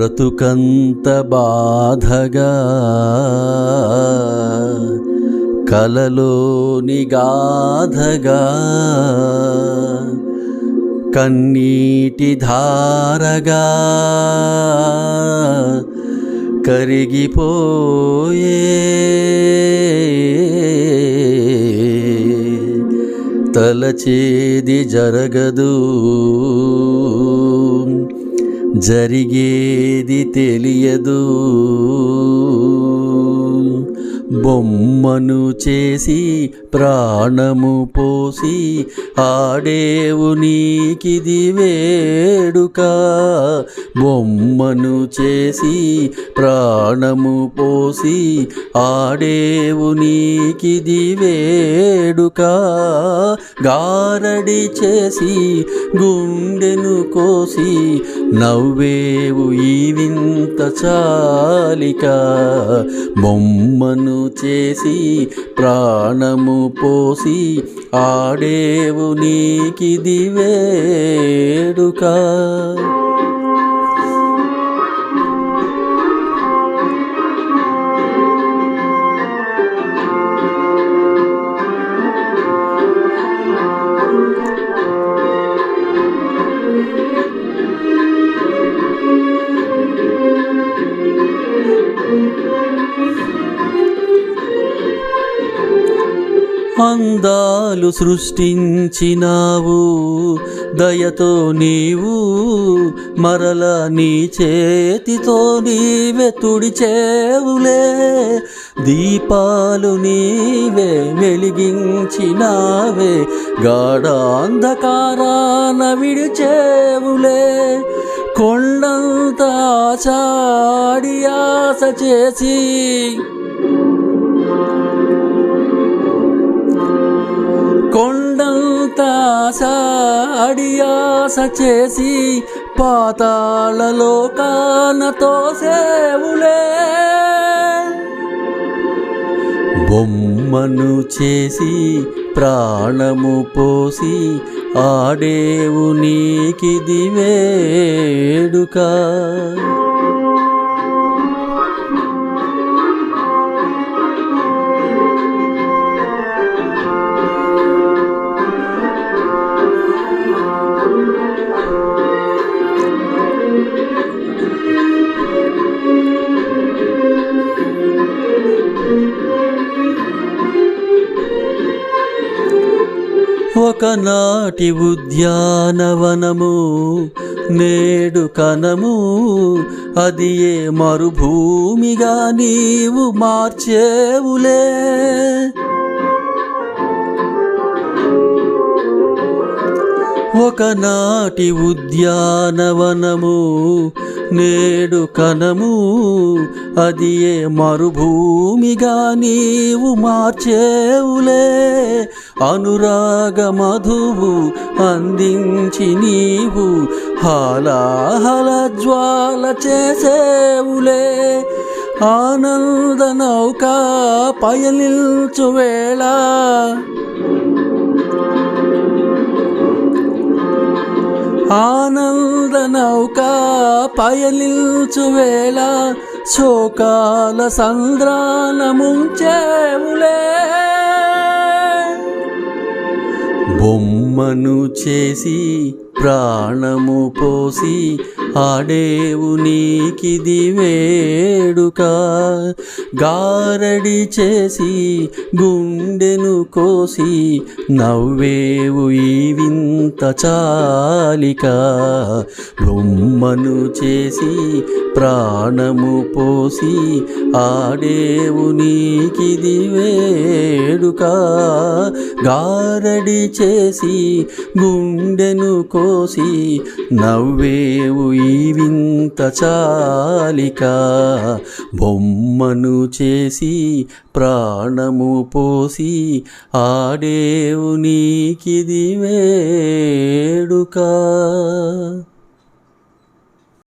బ్రతుకంత బాధగా కలలోని గాధగా కన్నీటి ధారగా కరిగిపోయే తలచేది జరగదు. జరిగేది తెలియదు. బొమ్మను చేసి ప్రాణము పోసి ఆడేవు నీకిది వేడుక. బొమ్మను చేసి ప్రాణము పోసి ఆడేవు నీకిది వేడుక. గారడి చేసి గుండెను కోసి నవ్వేవు ఈ వింత చాలిక. బొమ్మను చేసి ప్రాణము పోసి ఆడేవు నీకిది వేడుక. అందాలు సృష్టించినావు. దయతో నీవు మరల నీ చేతితో నీవే తుడిచేవులే దీపాలు నీవే వెలిగించినావే. గాఢాంధకారాన విడిచేవులే. కొండంత చాడి ఆశ చేసి కొండంత సాడియాస చేసి పాతాళలో కానతో సేవులే బొమ్మను చేసి ప్రాణము పోసి ఆడేవు నీకిది వేడుక ఒకనాటి ఉద్యానవనము నేడు కనము అది ఏ మరుభూమిగా నీవు మార్చేవులే. ఒకనాటి ఉద్యానవనము నేడు కనము అది ఏ మరుభూమిగా నీవు మార్చేవులే. అనురాగ మధువు అందించి నీవు హలాహల జ్వాల చేసేవులే ఆనంద నౌక పయనిల్చు వేళ. ఆనంద నౌక పయనిల్చు వేళ శోకాల సంద్రానముంచేవులే. బొమ్మను చేసి ప్రాణము పోసి ఆడేవు నీకిది వేడుక. గారడి చేసి గుండెను కోసి నవ్వేవు ఈ వింత చాలిక. బొమ్మను చేసి ప్రాణము పోసి ఆడేవు నీకిది వేడుక. గారడి చేసి గుండెను కోసి నవ్వేవు ఈ చాలిక బొమ్మను చేసి ప్రాణము పోసి ఆడేవు నీకిది వేడుక.